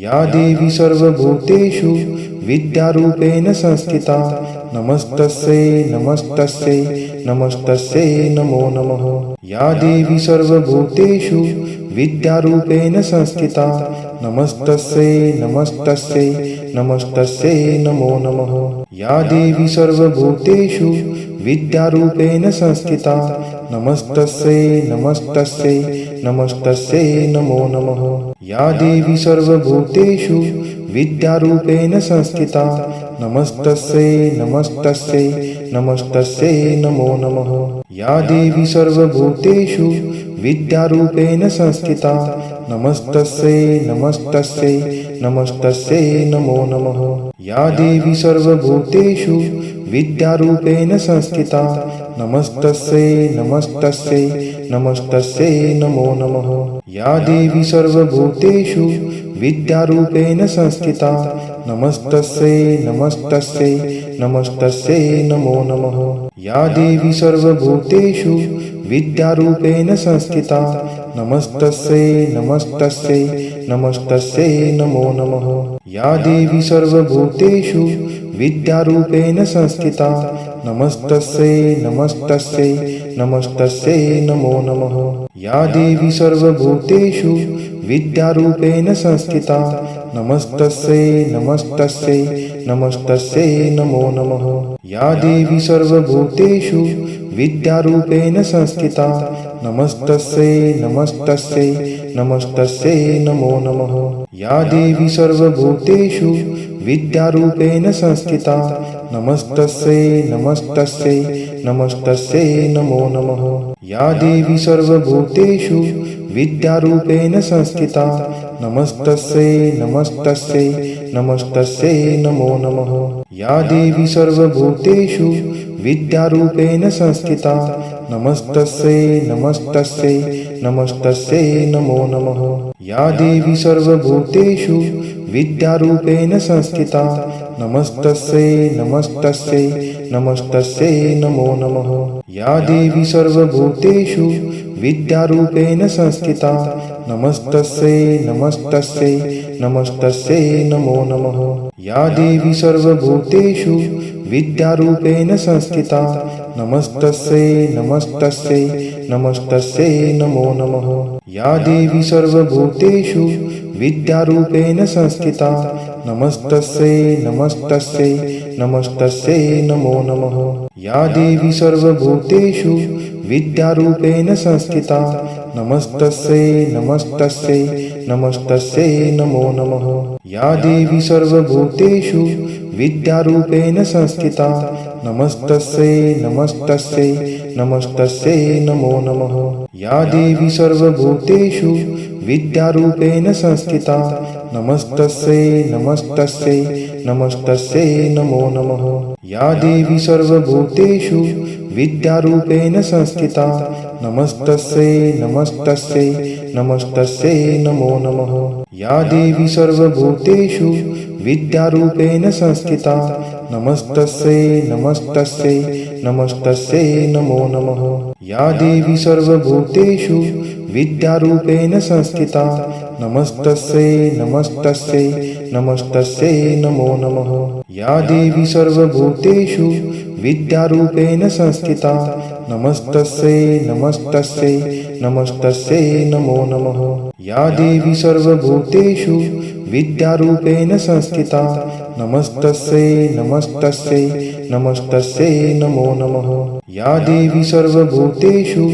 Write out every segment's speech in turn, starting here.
या देवी सर्वभूतेषु विद्यारूपेण संस्थिता। नमस्तस्यै नमस्तस्यै नमस्तस्यै नमो नमः। या देवी सर्वभूतेषु विद्यारूपेण संस्थिता। नमस्तस्यै नमस्तस्यै नमस्तस्यै नमो नमः। या देवी सर्वभूतेषु विद्यारूपेण संस्थिता। नमस्तस्यै नमस्तस्यै नमस्तस्यै नमो नमः। या देवी सर्वभूतेषु विद्यारूपेण संस्थिता। नमस्तस्यै नमस्तस्यै नमस्तस्यै, नमो नमः। या देवी सर्वभूतेषु विद्यारूपेण संस्थिता। नमस्तस्यै नमस्तस्यै नमस्तस्यै, नमो नमः। या देवी सर्वभूतेषु विद्यारूपेण संस्थिता। नमस्तस्यै नमस्तस्यै नमस्तस्यै नमो नमः। या देवी सर्वभूतेषु विद्यारूपेण संस्थिता। नमस्तस्यै नमस्तस्यै नमस्तस्यै नमो नमः। या देवी सर्वभूतेषु विद्यारूपेण संस्थिता। नमस्तस्यै नमस्तस्यै नमस्तस्यै नमो नमः। या देवी सर्वभूतेषु विद्यारूपेण संस्थिता। नमस्तस्यै नमस्तस्यै नमस्तस्यै नमो नमः। या देवी सर्वभूतेषु विद्यारूपेण संस्थिता। नमस्तस्यै नमस्तस्यै नमस्तस्यै नमो नमः। या देवी सर्वभूतेषु विद्यारूपेण संस्थिता। नमस्तस्यै नमस्तस्यै नमस्तस्यै नमो नमः। या देवी सर्वभूतेषु विद्यारूपेण संस्थिता। नमस्तस्यै नमस्तस्यै नमस्तस्यै नमो नमः। या देवी सर्वभूतेषु विद्यारूपेण संस्थिता। नमस्तस्यै नमस्तस्यै नमस्तस्यै नमो नमः। या देवी सर्वभूतेषु विद्यारूपेण संस्थिता। नमस्तस्यै नमस्तस्यै नमस्तस्यै नमो नमः। या देवी सर्वभूतेषु विद्यारूपेण संस्थिता। नमस्तस्यै नमस्तस्यै नमस्तस्यै नमो नमः। या देवी सर्वभूतेषु विद्यारूपेण संस्थिता। नमस्तस्यै नमस्तस्यै नमस्तस्यै नमो नमः। या देवी सर्वभूतेषु विद्यारूपेण संस्थिता। नमस्तस्यै नमस्तस्यै नमस्तस्यै नमो नमः। या देवी सर्वभूतेषु विद्यारूपेण संस्थिता। नमस्तस्यै नमस्तस्यै नमस्तस्यै नमो नमः। या देवी सर्वभूतेषु विद्यारूपेण संस्थिता। नमस्तस्यै नमस्तस्यै नमस्तस्यै नमो नमः। या देवी सर्वभूतेषु विद्यारूपेण संस्थिता। नमस्तस्यै नमस्तस्यै नमस्तस्यै नमो नमः। या देवी सर्वभूतेषु विद्यारूपेण संस्थिता। नमस्तस्यै नमस्तस्यै नमस्तस्यै नमो नमः। या देवी सर्वभूतेषु विद्यारूपेण संस्थिता। नमस्तस्यै नमस्तस्यै नमस्तस्यै नमो नमः। या देवी सर्वभूतेषु विद्यारूपेण संस्थिता। नमस्तस्यै नमस्तस्यै नमस्तस्यै नमो नमः। या देवी सर्वभूतेषु विद्यारूपेण संस्थिता। नमस्तस्यै नमस्तस्यै नमस्तस्यै नमो नमः। या देवी सर्वभूतेषु विद्यारूपेण संस्थिता। नमस्तस्यै नमस्तस्यै नमस्तस्यै नमो नमः। या देवी सर्वभूतेषु विद्यारूपेण संस्थिता। नमस्तस्यै नमस्तस्यै नमस्तस्यै नमो नमः। या देवी सर्वभूतेषु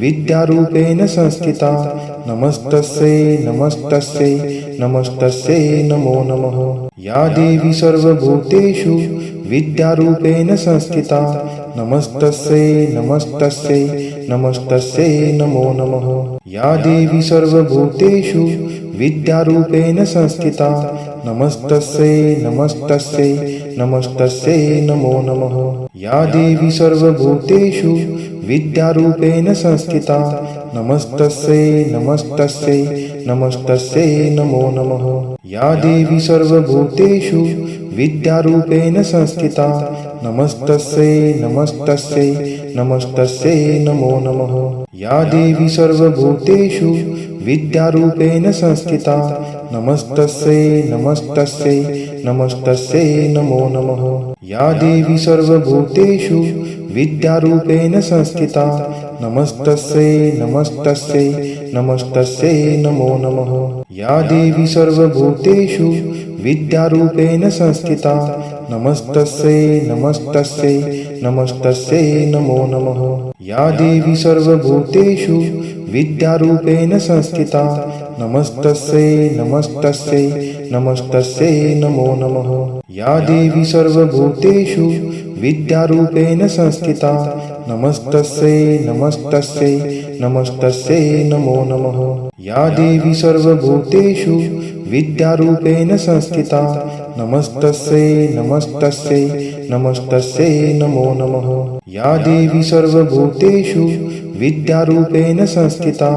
विद्यारूपेण संस्थिता। नमस्तस्यै नमस्तस्यै नमस्तस्यै नमो नमः। या देवी सर्वभूतेषु विद्यारूपेण संस्थिता। नमस्तस्यै नमस्तस्यै नमस्तस्यै नमो नमः। या देवी सर्वभूतेषु विद्यारूपेण संस्थिता। नमस्तस्यै नमस्तस्यै नमस्तस्यै नमो नमः। या देवी सर्वभूतेषु विद्यारूपेण संस्थिता। नमस्तस्यै नमस्तस्यै नमस्तस्यै नमो नमः। या देवी सर्वभूतेषु विद्यारूपेण संस्थिता। नमस्तस्यै नमस्तस्यै नमस्तस्यै नमो नमः। या देवी सर्वभूतेषु विद्यारूपेण संस्थिता। नमस्तस्यै नमस्तस्यै नमस्तस्यै नमो नमः। या देवी सर्वभूतेषु विद्यारूपेण संस्थिता। नमस्तस्यै नमस्तस्यै नमस्तस्यै नमो नमः। या देवी सर्वभूतेषु विद्यारूपेण संस्थिता। नमस्तस्यै नमस्तस्यै नमस्तस्यै नमो नमः। या देवी सर्वभूतेषु विद्यारूपेण संस्थिता। नमस्तस्यै नमस्तस्यै नमस्तस्यै नमो नमः। या देवी सर्वभूतेषु विद्यारूपेण संस्थिता। नमस्तस्यै नमस्तस्यै नमस्तस्यै नमो नमः। या देवी सर्वभूतेषु विद्यारूपेण संस्थिता। नमस्तस्यै नमस्तस्यै नमस्तस्यै नमो नमः। या देवी सर्वभूतेषु विद्यारूपेण संस्थिता।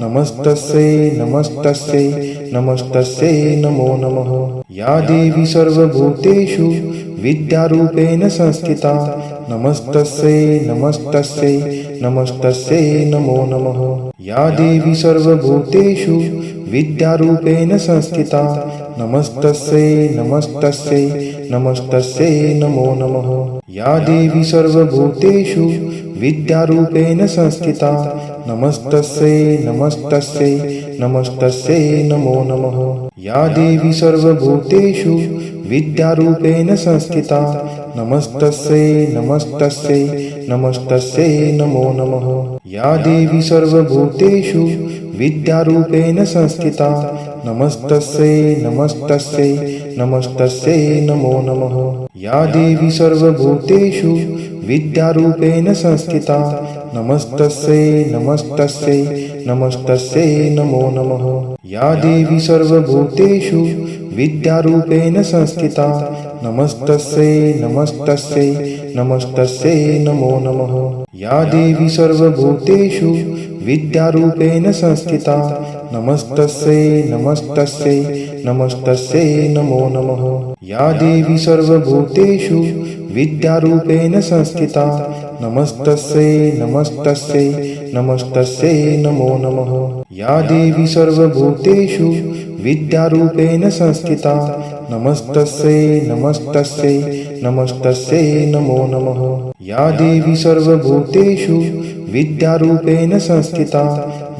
नमस्तस्यै नमस्तस्यै नमस्तस्यै नमो नमः। या देवी सर्वभूतेषु विद्यारूपेण संस्थिता। नमस्तस्यै नमस्तस्यै नमस्तस्यै नमो नमः। या देवी सर्वभूतेषु विद्यारूपेण संस्थिता। नमस्तस्यै नमस्तस्यै नमस्तस्यै नमो नमः। या देवी सर्वभूतेषु विद्यारूपेण संस्थिता। नमस्तस्यै नमस्तस्यै नमस्तस्यै नमो नमः। या देवी सर्वभूतेषु विद्यारूपेण संस्थिता। नमस्तस्यै नमस्तस्यै नमस्तस्यै नमो नमः। या देवी सर्वभूतेषु विद्यारूपेण संस्थिता। नमस्तस्यै नमस्तस्यै नमस्तस्यै, नमो नमः। या देवी सर्वभूतेषु विद्यारूपेण संस्थिता। नमस्तस्यै नमस्तस्यै नमस्तस्यै, नमो नमः। या देवी सर्वभूतेषु विद्यारूपेण संस्थिता। नमस्तस्यै नमस्तस्यै नमस्तस्यै नमो नमः। या देवी सर्वभूतेषु विद्यारूपेण संस्थिता। नमस्तस्यै नमस्तस्यै नमस्तस्यै नमो नमः। या देवी सर्वभूतेषु विद्यारूपेण संस्थिता। नमस्तस्यै नमस्तस्यै नमस्तस्यै नमो नमः। या देवी सर्वभूतेषु विद्यारूपेण संस्थिता। नमस्तस्यै नमस्तस्यै नमस्तस्यै नमो नमः। या देवी सर्वभूतेषु विद्यारूपेण संस्थिता।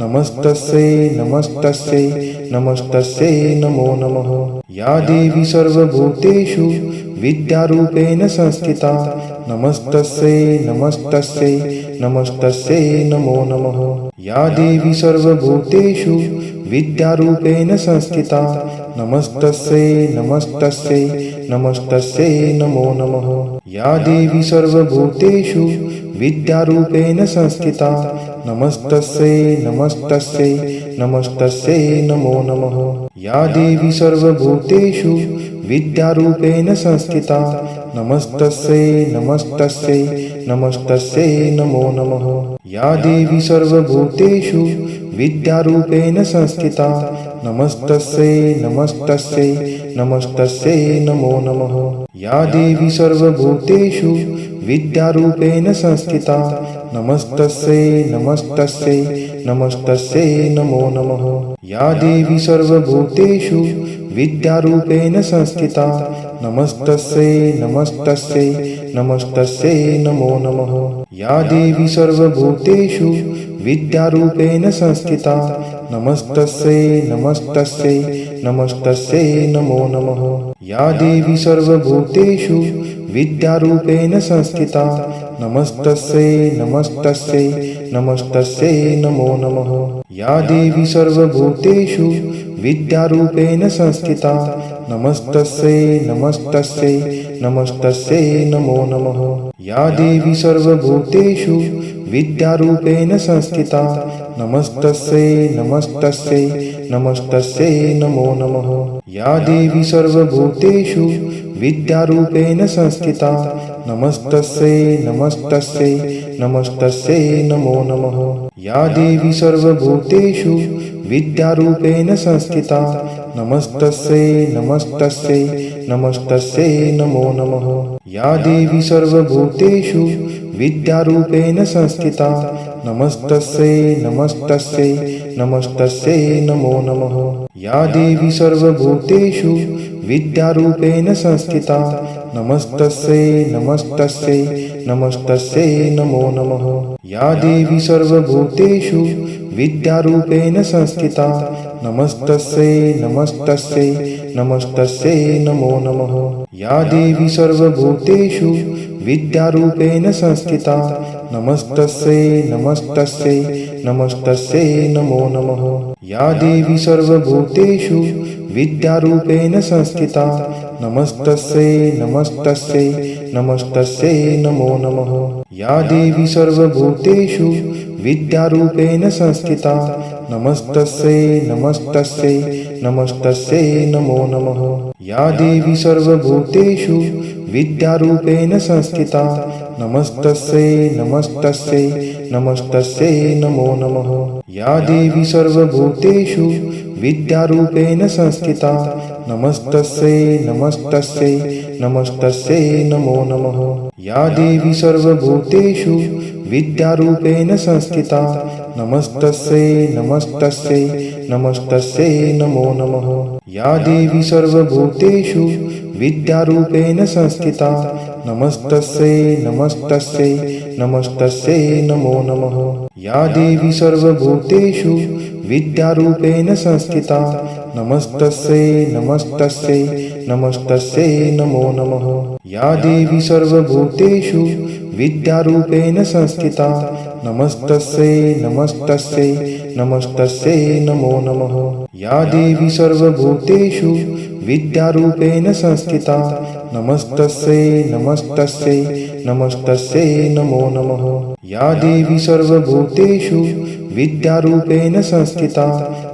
नमस्तस्यै नमस्तस्यै नमस्तस्यै नमो नमः। या देवी सर्वभूतेषु विद्यारूपेण संस्थिता। नमस्तस्यै नमस्तस्यै नमस्तस्यै नमो नमः। या देवी सर्वभूतेषु विद्यारूपेण संस्थिता। नमस्तस्यै नमस्तस्यै नमस्तस्यै नमो नमः। या देवी सर्वभूतेषु विद्यारूपेण संस्थिता। नमस्तस्यै नमस्तस्यै नमस्तस्यै नमो नमः। या देवी सर्वभूतेषु विद्यारूपेण संस्थिता। नमस्तस्यै नमस्तस्यै नमस्तस्यै नमो नमः। या देवी सर्वभूतेषु विद्यारूपेण संस्थिता। नमस्तस्यै नमस्तस्यै नमस्तस्यै नमो नमः। या देवी सर्वभूतेषु विद्यारूपेण संस्थिता। नमस्तस्यै नमस्तस्यै नमस्तस्यै, नमो नमः। या देवी सर्वभूतेषु विद्यारूपेण संस्थिता। नमस्तस्यै नमस्तस्यै नमस्तस्यै, नमो नमः। या देवी सर्वभूतेषु विद्यारूपेण संस्थिता। नमस्तस्यै नमस्तस्यै नमस्तस्यै नमो नमः। या देवी सर्वभूतेषु विद्यारूपेण संस्थिता। नमस्तस्यै नमस्तस्यै नमस्तस्यै नमो नमः। या देवी सर्वभूतेषु विद्यारूपेण संस्थिता। नमस्तस्यै नमस्तस्यै नमस्तस्यै नमो नमः। या देवी सर्वभूतेषु विद्यारूपेण संस्थिता। नमस्तस्यै नमस्तस्यै नमस्तस्यै नमो नमः। या देवी सर्वभूतेषु विद्यारूपेण संस्थिता। नमस्तस्यै नमस्तस्यै नमस्तस्यै नमो नमः। या देवी सर्वभूतेषु विद्यारूपेण संस्थिता। नमस्तस्यै नमस्तस्यै नमस्तस्यै नमो नमः। या देवी सर्वभूतेषु विद्यारूपेण संस्थिता। नमस्तस्यै नमस्तस्यै नमस्तस्यै नमो नमः। या देवी सर्वभूतेषु विद्यारूपेण संस्थिता। नमस्तस्यै नमस्तस्यै नमस्तस्यै, नमो नमः। या देवी सर्वभूतेषु विद्यारूपेण संस्थिता। नमस्तस्यै नमस्तस्यै नमस्तस्यै, नमो नमः। या देवी सर्वभूतेषु विद्यारूपेण संस्थिता। नमस्तस्यै नमस्तस्यै नमस्तस्यै नमो नमः। या देवी सर्वभूतेषु विद्यारूपेण संस्थिता। नमस्तस्यै नमस्तस्यै नमस्तस्यै नमो नमः। या देवी सर्वभूतेषु विद्यारूपेण संस्थिता। नमस्तस्यै नमस्तस्यै नमस्तस्यै नमो नमः। या देवी सर्वभूतेषु विद्यारूपेण संस्थिता। नमस्तस्यै नमस्तस्यै नमस्तस्यै नमो नमः। या देवी सर्वभूतेषु विद्यारूपेण संस्थिता। नमस्तस्यै नमस्तस्यै नमस्तस्यै नमो नमः। या देवी सर्वभूतेषु विद्यारूपेण संस्थिता। नमस्तस्यै नमस्तस्यै नमस्तस्यै नमो नमः। या देवी सर्वभूतेषु विद्यारूपेण संस्थिता। नमस्तस्यै नमस्तस्यै नमस्तस्यै नमो नमः। या देवी सर्वभूतेषु विद्यारूपेण संस्थिता। नमस्तस्यै नमस्तस्यै नमस्तस्यै, नमो नमः। या देवी सर्वभूतेषु विद्यारूपेण संस्थिता। नमस्तस्यै नमस्तस्यै नमस्तस्यै, नमो नमः। या देवी सर्वभूतेषु विद्यारूपेण संस्थिता। नमस्तस्यै नमस्तस्यै नमस्तस्यै नमो नमः। या देवी सर्वभूतेषु विद्यारूपेण संस्थिता।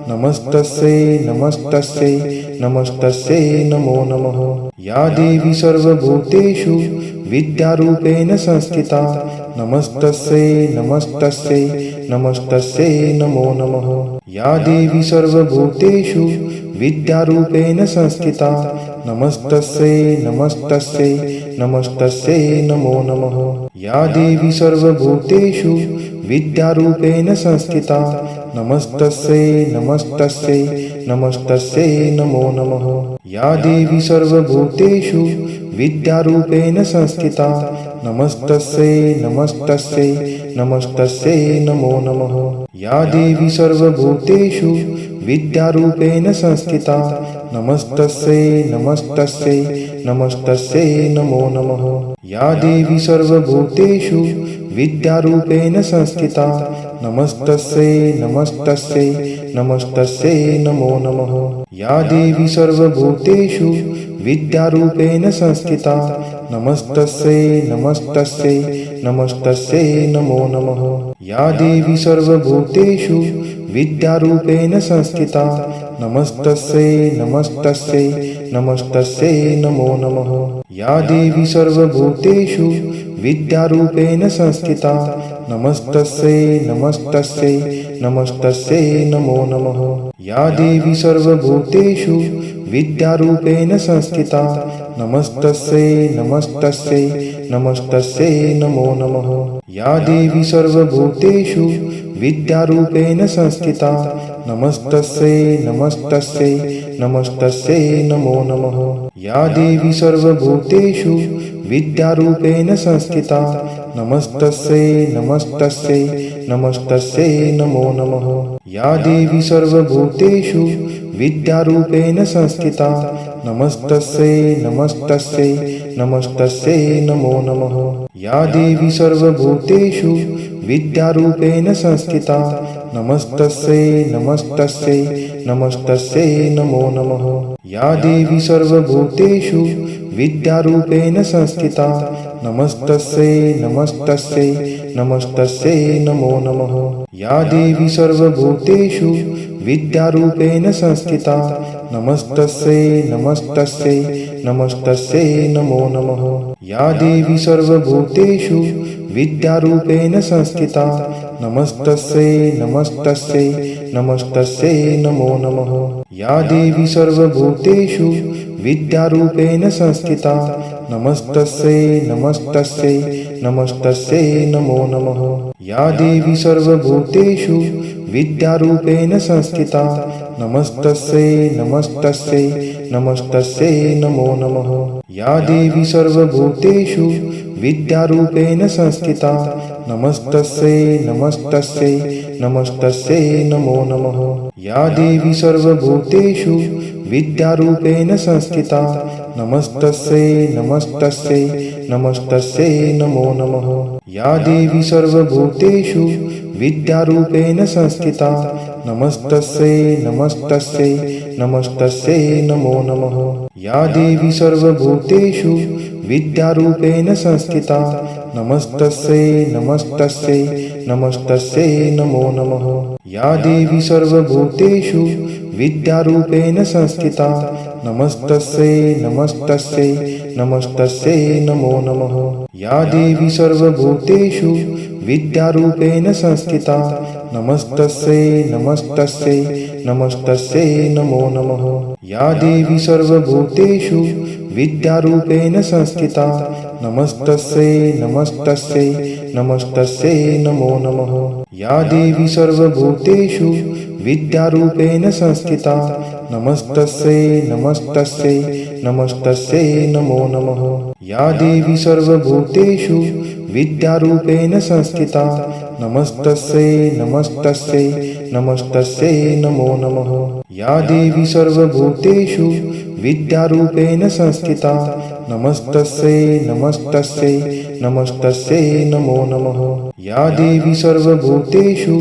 नमस्तस्यै नमस्तस्यै नमस्तस्यै नमो नमः। या देवी सर्वभूतेषु विद्यारूपेण संस्थिता। नमस्तस्यै नमस्तस्यै नमस्तस्यै, नमो नमः। या देवी सर्वभूतेषु विद्यारूपेण संस्थिता। नमस्तस्यै नमस्तस्यै नमस्तस्यै, नमो नमः। या देवी सर्वभूतेषु विद्यारूपेण संस्थिता। नमस्तस्यै नमस्तस्यै नमस्तस्यै, नमो नमः। या देवी सर्वभूतेषु विद्यारूपेण संस्थिता। नमस्तस्यै नमस्तस्यै नमस्तस्यै, नमो नमः। या देवी सर्वभूतेषु विद्यारूपेण संस्थिता। नमस्तस्यै नमस्तस्यै नमस्तस्यै नमो नमः। या देवी सर्वभूतेषु विद्यारूपेण संस्थिता। नमस्तस्यै नमस्तस्यै नमस्तस्यै नमो नमः। या देवी सर्वभूतेषु विद्यारूपेण संस्थिता। नमस्तस्यै नमस्तस्यै नमस्तस्यै नमो नमः। या देवी सर्वभूतेषु विद्यारूपेण संस्थिता। नमस्तस्यै नमस्तस्यै नमस्तस्यै नमो नमः। या देवी सर्वभूतेषु विद्यारूपेण संस्थिता। नमस्तस्यै नमस्तस्यै नमस्तस्यै नमो नमः। या देवी सर्वभूतेषु विद्यारूपेण संस्थिता। नमस्तस्यै नमस्तस्यै नमस्तस्यै नमो नमः। या देवी सर्वभूतेषु विद्यारूपेण संस्थिता। नमस्तस्यै नमस्तस्यै नमस्तस्यै नमो नमः। या देवी सर्वभूतेषु विद्यारूपेण संस्थिता। नमस्तस्यै नमस्तस्यै नमस्तस्यै नमो नमः। या देवी सर्वभूतेषु विद्यारूपेण संस्थिता। नमस्तस्यै नमस्तस्यै नमस्तस्यै नमो नमः। या देवी सर्वभूतेषु विद्यारूपेण संस्थिता। नमस्तस्यै नमस्तस्यै नमस्तस्यै नमो नमः। या देवी सर्वभूतेषु विद्यारूपेण संस्थिता। नमस्तस्यै नमस्तस्यै नमस्तस्यै नमो नमः। या देवी सर्वभूतेषु विद्यारूपेण संस्थिता। नमस्तस्यै नमस्तस्यै नमस्तस्यै नमो नमः। या देवी सर्वभूतेषु विद्यारूपेण संस्थिता। नमस्तस्यै नमस्तस्यै नमस्तस्यै नमो नमः। या देवी सर्वभूतेषु विद्यारूपेण संस्थिता। नमस्तस्यै नमस्तस्यै नमस्तस्यै नमो नमः। या देवी सर्वभूतेषु विद्यारूपेण संस्थिता। नमस्तस्यै नमस्तस्यै नमस्तस्यै नमो नमः। या देवी सर्वभूतेषु विद्यारूपेण संस्थिता। नमस्तस्यै नमस्तस्यै नमस्तस्यै नमो नमः। या देवी सर्वभूतेषु विद्यारूपेण संस्थिता। नमस्तस्यै नमस्तस्यै नमस्तस्यै नमो नमः। या देवी सर्वभूतेषु विद्यारूपेण संस्थिता। नमस्तस्यै नमस्तस्यै नमस्तस्यै नमो नमः। या देवी सर्वभूतेषु विद्यारूपेण संस्थिता। नमस्तस्यै नमस्तस्यै नमस्तस्यै नमो नमः। या देवी सर्वभूतेषु विद्यारूपेण संस्थिता। नमस्तस्यै नमस्तस्यै नमस्तस्यै नमो नमः। या देवी सर्वभूतेषु विद्यारूपेण संस्थिता। नमस्तस्यै नमस्तस्यै नमस्तस्यै नमो नमः। या देवी सर्वभूतेषु विद्यारूपेण संस्थिता। नमस्तस्यै नमस्तस्यै नमस्तस्यै नमो नमः। या देवी सर्वभूतेषु विद्यारूपेण संस्थिता। नमस्तस्यै नमस्तस्यै नमस्तस्यै नमो नमः। या देवी सर्वभूतेषु विद्यारूपेण संस्थिता। नमस्तस्यै नमस्तस्यै नमस्तस्यै नमो नमः। या देवी सर्वभूतेषु विद्यारूपेण संस्थिता। नमस्तस्यै नमस्तस्यै नमस्तस्यै नमो नमः। या देवी सर्वभूतेषु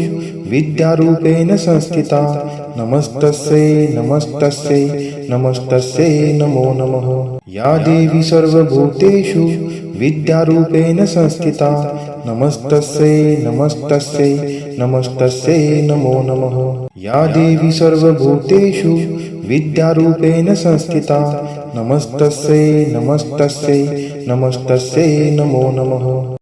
विद्यारूपेण संस्थिता। नमस्तस्यै नमस्तस्यै नमस्तस्यै नमो नमः। या देवी सर्वभूतेषु विद्यारूपेण संस्थिता। नमस्तस्यै नमस्तस्यै नमस्तस्यै नमो नमः। या देवी सर्वभूतेषु विद्यारूपेण संस्थिता। नमस्तस्यै नमस्तस्यै नमस्तस्यै नमो नमः।